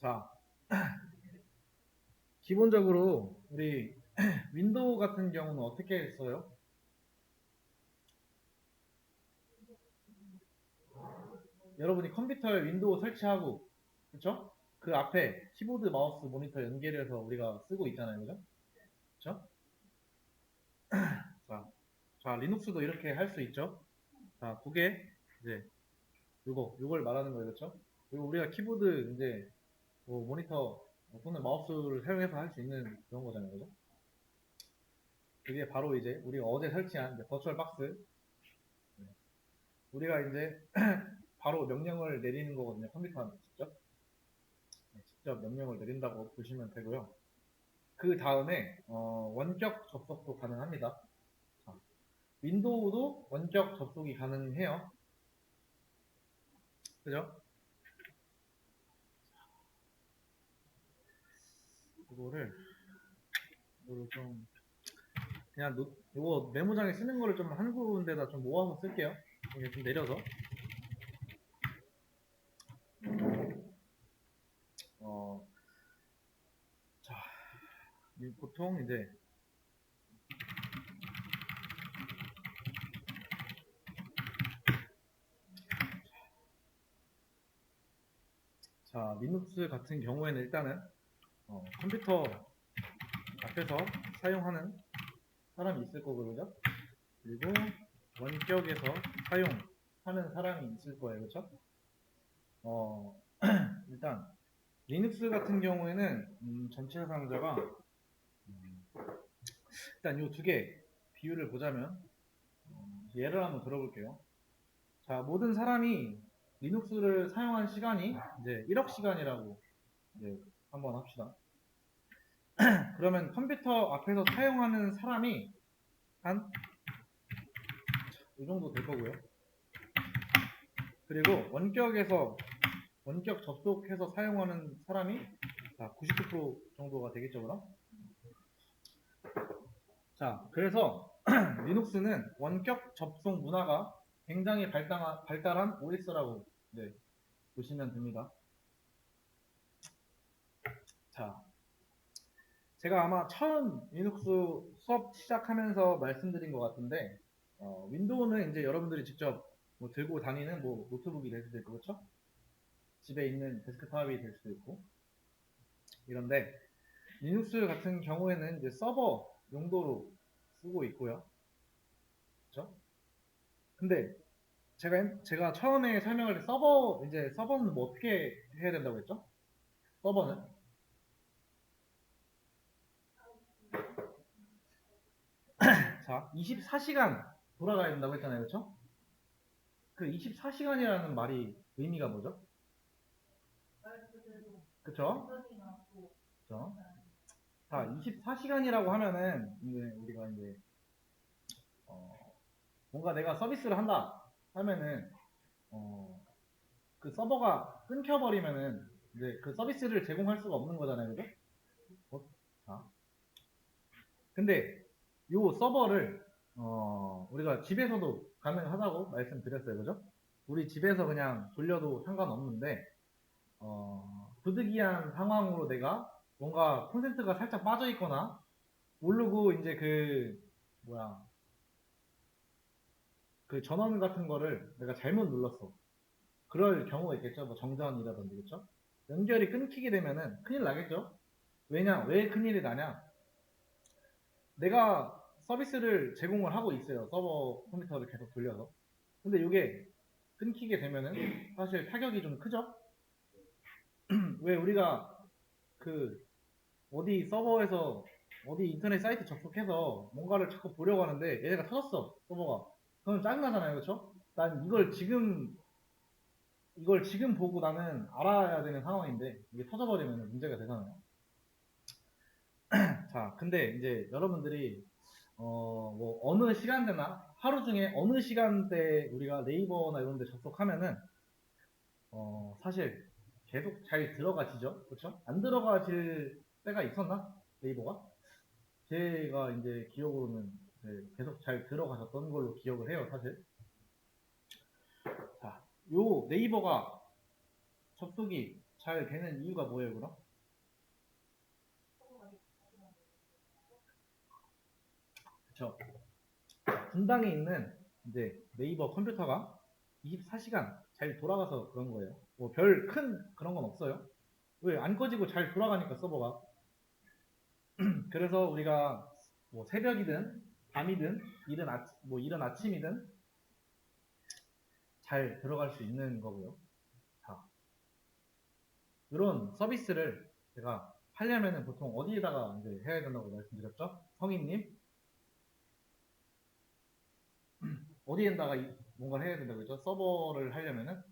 자, 기본적으로 우리 윈도우 같은 경우는 어떻게 써요? 여러분이 컴퓨터에 윈도우 설치하고, 그쵸? 그 앞에 키보드, 마우스, 모니터 연결해서 우리가 쓰고 있잖아요, 그죠? 그쵸? 자, 자, 리눅스도 이렇게 할 수 있죠? 자, 그게 이제 요거, 요걸 말하는 거예요, 그쵸? 그리고 우리가 키보드 이제 뭐 모니터 또는 마우스를 사용해서 할 수 있는 그런 거잖아요, 그죠? 그게 바로 이제 우리가 어제 설치한 이제 버추얼 박스. 네. 우리가 이제 바로 명령을 내리는 거거든요, 컴퓨터한테 직접. 네, 직접 명령을 내린다고 보시면 되고요. 그 다음에 어, 원격 접속도 가능합니다. 자, 윈도우도 원격 접속이 가능해요. 그죠? 이거를 이거를 좀 그냥 노, 이거 메모장에 쓰는 거를 좀 한 군데다 좀 모아서 쓸게요. 이게 좀 내려서. 어, 자, 이 보통 이제 자, 리눅스 같은 경우에는 일단은 어, 컴퓨터 앞에서 사용하는 사람이 있을 거고, 그죠? 그리고 원격에서 사용하는 사람이 있을 거예요, 그죠? 어, 일단, 리눅스 같은 경우에는, 음, 전체 사용자가, 음, 일단 이 두 개 비율을 보자면, 어, 예를 한번 들어볼게요. 자, 모든 사람이 리눅스를 사용한 시간이 이제 1억 시간이라고 이제 한번 합시다. 그러면 컴퓨터 앞에서 사용하는 사람이 한 이 정도 될 거고요. 그리고 원격에서 원격 접속해서 사용하는 사람이 99% 정도가 되겠죠, 그럼? 자, 그래서 리눅스는 원격 접속 문화가 굉장히 발달한, 발달한 OS라고 네, 보시면 됩니다. 자, 제가 아마 처음 리눅스 수업 시작하면서 말씀드린 것 같은데, 어, 윈도우는 이제 여러분들이 직접 뭐 들고 다니는 뭐 노트북이 될 수도 있고, 그렇죠? 집에 있는 데스크탑이 될 수도 있고, 이런데 리눅스 같은 경우에는 이제 서버 용도로 쓰고 있고요, 그렇죠? 근데 제가 제가 처음에 설명할 때 서버 이제 서버는 뭐 어떻게 해야 된다고 했죠? 서버는 자, 24시간 돌아가야 된다고 했잖아요. 그렇죠? 그 24시간이라는 말이 의미가 뭐죠? 그렇죠? 그렇죠? 자, 24시간이라고 하면은 이제 우리가 이제 어, 뭔가 내가 서비스를 한다 하면은 어, 그 서버가 끊겨버리면은 이제 그 서비스를 제공할 수가 없는 거잖아요, 그죠? 어? 자, 근데 요 서버를 어, 우리가 집에서도 가능하다고 말씀드렸어요, 그죠? 우리 집에서 그냥 돌려도 상관없는데 어, 부득이한 상황으로 내가 뭔가 콘센트가 살짝 빠져 있거나 모르고 이제 그 뭐야 그 전원 같은 거를 내가 잘못 눌렀어. 그럴 경우가 있겠죠. 뭐 정전이라든지 그렇죠? 연결이 끊기게 되면은 큰일 나겠죠. 왜냐? 왜 큰일이 나냐? 내가 서비스를 제공을 하고 있어요. 서버 컴퓨터를 계속 돌려서. 근데 이게 끊기게 되면은 사실 타격이 좀 크죠? 왜 우리가 그 어디 서버에서 어디 인터넷 사이트 접속해서 뭔가를 자꾸 보려고 하는데 얘네가 터졌어 서버가 그럼 짜증나잖아요 그렇죠? 난 이걸 지금 이걸 지금 보고 나는 알아야 되는 상황인데 이게 터져버리면 문제가 되잖아요 자 근데 이제 여러분들이 어 뭐 어느 시간대나 하루 중에 어느 시간대 우리가 네이버나 이런 데 접속하면은 어 사실 계속 잘 들어가지죠 그렇죠? 안 들어가질 때가 있었나? 네이버가? 제가 이제 기억으로는 네, 계속 잘 들어가셨던 걸로 기억을 해요, 사실. 자, 요 네이버가 접속이 잘 되는 이유가 뭐예요, 그럼? 그쵸. 분당에 있는 이제 네이버 컴퓨터가 24시간 잘 돌아가서 그런 거예요. 뭐 별 큰 그런 건 없어요. 왜 안 꺼지고 잘 돌아가니까 서버가. 그래서 우리가 뭐 새벽이든 밤이든 이른 아침 뭐 이른 아침이든 잘 들어갈 수 있는 거고요. 자, 이런 서비스를 제가 하려면은 보통 어디에다가 이제 해야 된다고 말씀드렸죠? 성인님 어디에다가 이- 뭔가를 해야 된다고 했죠? 서버를 하려면은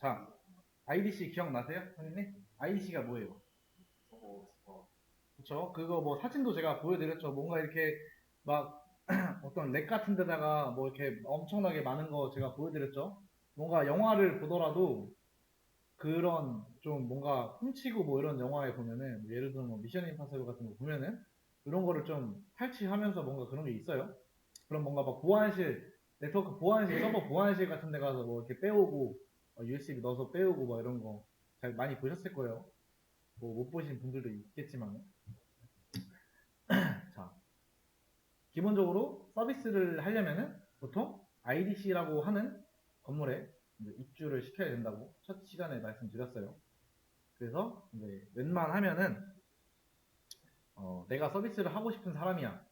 자 IDC 기억나세요, 성인님? IDC가 뭐예요? 그쵸? 그거 뭐 사진도 제가 보여드렸죠. 뭔가 이렇게 막 어떤 렉 같은 데다가 뭐 이렇게 엄청나게 많은 거 제가 보여드렸죠. 뭔가 영화를 보더라도 그런 좀 뭔가 훔치고 뭐 이런 영화에 보면은 뭐 예를 들어 뭐 미션 임파서블 같은 거 보면은 이런 거를 좀 탈취하면서 뭔가 그런 게 있어요. 그럼 뭔가 막 보안실 네트워크 보안실 서버 보안실 같은 데 가서 뭐 이렇게 빼오고 어, USB 넣어서 빼오고 막 이런 거 잘 많이 보셨을 거예요. 뭐 못 보신 분들도 있겠지만 자 기본적으로 서비스를 하려면은 보통 IDC라고 하는 건물에 입주를 시켜야 된다고 첫 시간에 말씀드렸어요. 그래서 이제 웬만하면은 어, 내가 서비스를 하고 싶은 사람이야.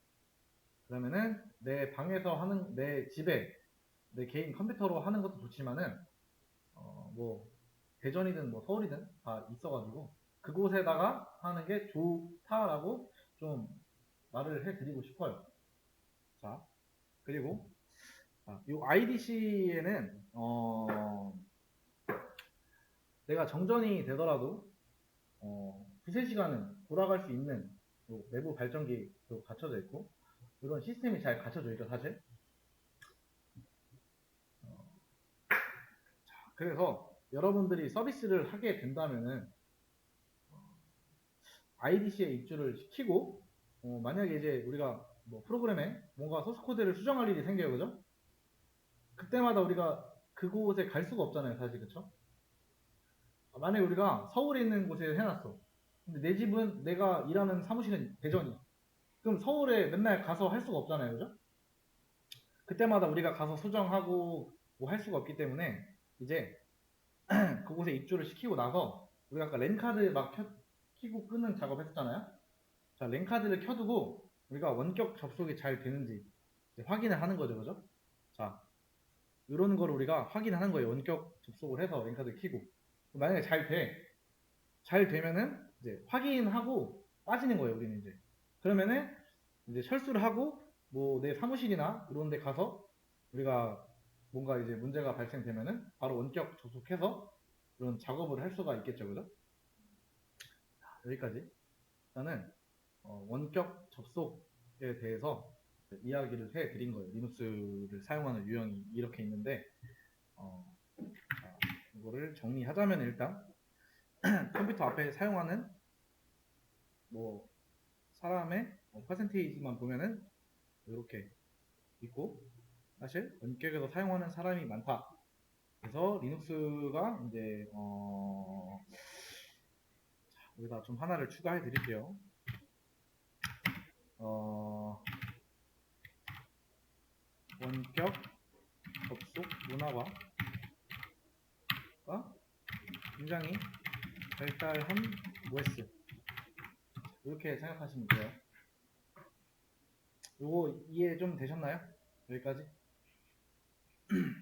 그러면은 내 방에서 하는 내 집에 내 개인 컴퓨터로 하는 것도 좋지만은 어, 뭐 대전이든 뭐 서울이든 다 있어가지고 그곳에다가 하는 게 좋다라고 좀 말을 해드리고 싶어요. 자, 그리고 아, 이 IDC에는 어, 내가 정전이 되더라도 어, 두세 시간은 돌아갈 수 있는 요 내부 발전기도 갖춰져 있고 이런 시스템이 잘 갖춰져 있죠 사실. 어, 자, 그래서 여러분들이 서비스를 하게 된다면은 IDC에 입주를 시키고 어, 만약에 이제 우리가 뭐 프로그램에 뭔가 소스 코드를 수정할 일이 생겨요, 그죠? 그때마다 우리가 그곳에 갈 수가 없잖아요, 사실? 아, 만약에 우리가 서울에 있는 곳에 해놨어. 근데 내 집은 내가 일하는 사무실은 대전이. 그럼 서울에 맨날 가서 할 수가 없잖아요, 그죠? 그때마다 우리가 가서 수정하고 뭐 할 수가 없기 때문에 이제 그곳에 입주를 시키고 나서 우리가 아까 랜카드 막 켜, 키고 끄는 작업 했었잖아요. 자, 랜카드를 켜두고 우리가 원격 접속이 잘 되는지 확인을 하는 거죠, 그죠? 자, 이런 거를 우리가 확인하는 거예요. 원격 접속을 해서 랜카드 키고 만약에 잘 돼, 잘 되면은 이제 확인하고 빠지는 거예요, 우리는 이제. 그러면은 이제 철수를 하고 뭐 내 사무실이나 이런 데 가서 우리가 뭔가 이제 문제가 발생되면은 바로 원격 접속해서 이런 작업을 할 수가 있겠죠, 그죠? 자, 여기까지. 일단은 어, 원격 접속에 대해서 이야기를 해 드린 거예요. 리눅스를 사용하는 유형이 이렇게 있는데 어, 자, 이거를 정리하자면 일단 컴퓨터 앞에 사용하는 뭐 사람의 어, 퍼센테이지만 보면은 이렇게 있고 사실 원격에서 사용하는 사람이 많다. 그래서 리눅스가 이제 어, 자, 여기다 좀 하나를 추가해 드릴게요. 어, 원격 접속 문화가 굉장히 발달한 OS 이렇게 생각하시면 돼요. 요거 이해 좀 되셨나요? 여기까지?